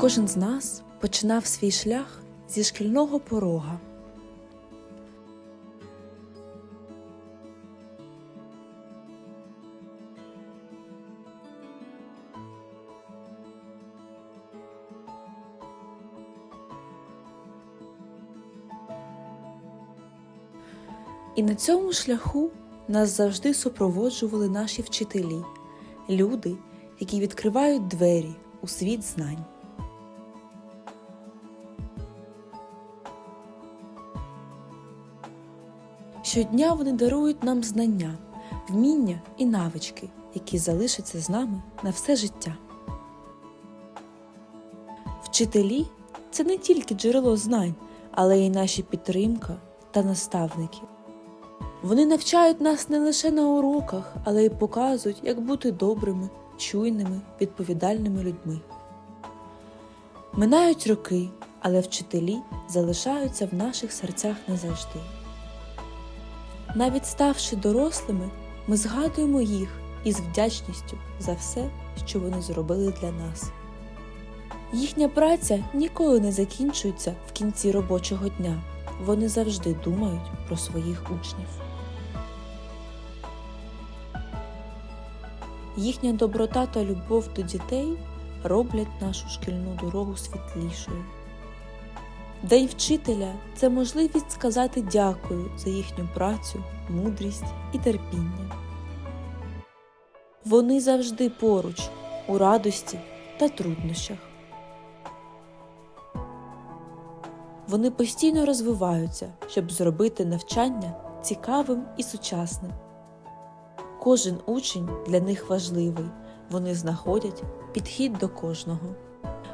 Кожен з нас починав свій шлях зі шкільного порога. І на цьому шляху нас завжди супроводжували наші вчителі, люди, які відкривають двері у світ знань. Щодня вони дарують нам знання, вміння і навички, які залишаться з нами на все життя. Вчителі це не тільки джерело знань, але й наші підтримка та наставники. Вони навчають нас не лише на уроках, але й показують, як бути добрими, чуйними, відповідальними людьми. Минають роки, але вчителі залишаються в наших серцях назавжди. Навіть ставши дорослими, ми згадуємо їх із вдячністю за все, що вони зробили для нас. Їхня праця ніколи не закінчується в кінці робочого дня. Вони завжди думають про своїх учнів. Їхня доброта та любов до дітей роблять нашу шкільну дорогу світлішою. День вчителя це можливість сказати дякую за їхню працю, мудрість і терпіння. Вони завжди поруч у радості та труднощах. Вони постійно розвиваються, щоб зробити навчання цікавим і сучасним. Кожен учень для них важливий, вони знаходять підхід до кожного.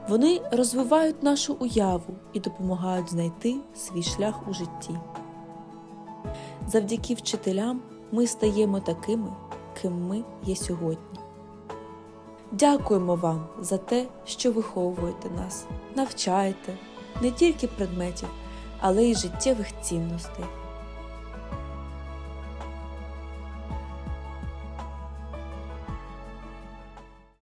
Вони розвивають нашу уяву і допомагають знайти свій шлях у житті. Завдяки вчителям ми стаємо такими, ким ми є сьогодні. Дякуємо вам за те, що виховуєте нас, навчаєте не тільки предметів, але й життєвих цінностей.